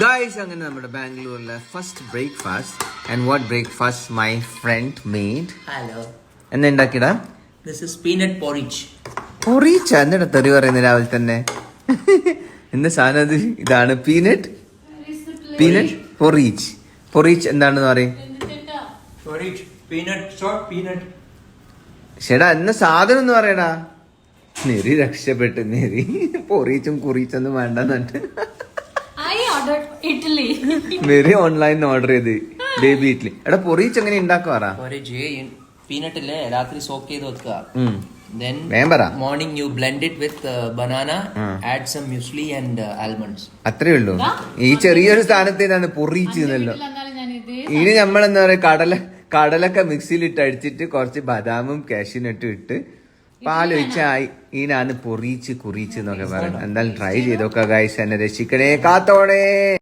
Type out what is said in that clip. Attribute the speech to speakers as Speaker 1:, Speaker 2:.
Speaker 1: Guys അങ്ങനെ നമ്മുടെ ബാംഗ്ലൂരിലെ first breakfast and what breakfast my friend made
Speaker 2: hello
Speaker 1: എന്നാ ഉണ്ടാക്കിടാ
Speaker 2: this is peanut porridge.
Speaker 1: Porridge എന്നിട്ട് തെറി പറയുന്നത് രാവിലെ തന്നെ? എന്താ സാധനം അത്? ഇതാണ് പീനട്ട് പീനട്ട് പൊറീച്ച് പൊറീച്ച് എന്താണെന്ന് പറയും. ചേടാ എന്ന സാധനം എന്ന് പറയടാ. നെരി രക്ഷപ്പെട്ട് നെരി പൊറീച്ചും കുറിച്ചൊന്നും വേണ്ടെന്നിട്ട്
Speaker 3: I വെറി
Speaker 1: ഓൺലൈൻ ഓൺലൈനിൽ ഓർഡർ ചെയ്ത്. ബേബി ഇഡ്ലി എടാ പൊറീച്ച് എങ്ങനെ ഉണ്ടാക്കുവാറാ
Speaker 2: Porridge. പീനട്ട് ഇല്ലേ രാത്രി സോക്ക് ചെയ്ത് വെക്കുക. Morning you blend it with banana
Speaker 1: ഉം.
Speaker 2: Add some muesli and almonds
Speaker 1: അത്രേ ഉള്ളൂ. ഈ ചെറിയൊരു സ്ഥാനത്തേനാണ് പൊറീച്ച് എന്നല്ലോ
Speaker 3: എന്നാലും ഞാൻ ഇത്
Speaker 1: ഇനി നമ്മൾ എന്താ പറയാ കടല കടലൊക്കെ മിക്സിയിൽ ഇട്ട് അടിച്ചിട്ട് കുറച്ച് ബദാമും കാഷ്യൂനട്ടും ഇട്ട് പാലൊഴിച്ചായി. ഈനാന്ന് പൊറീച്ച് കുറിച്ച് എന്നൊക്കെ പറയണം. എന്തായാലും ട്രൈ ചെയ്തോക്കാം ഗൈസ് എന്നെ രക്ഷിക്കണേ. കാത്തോണേ.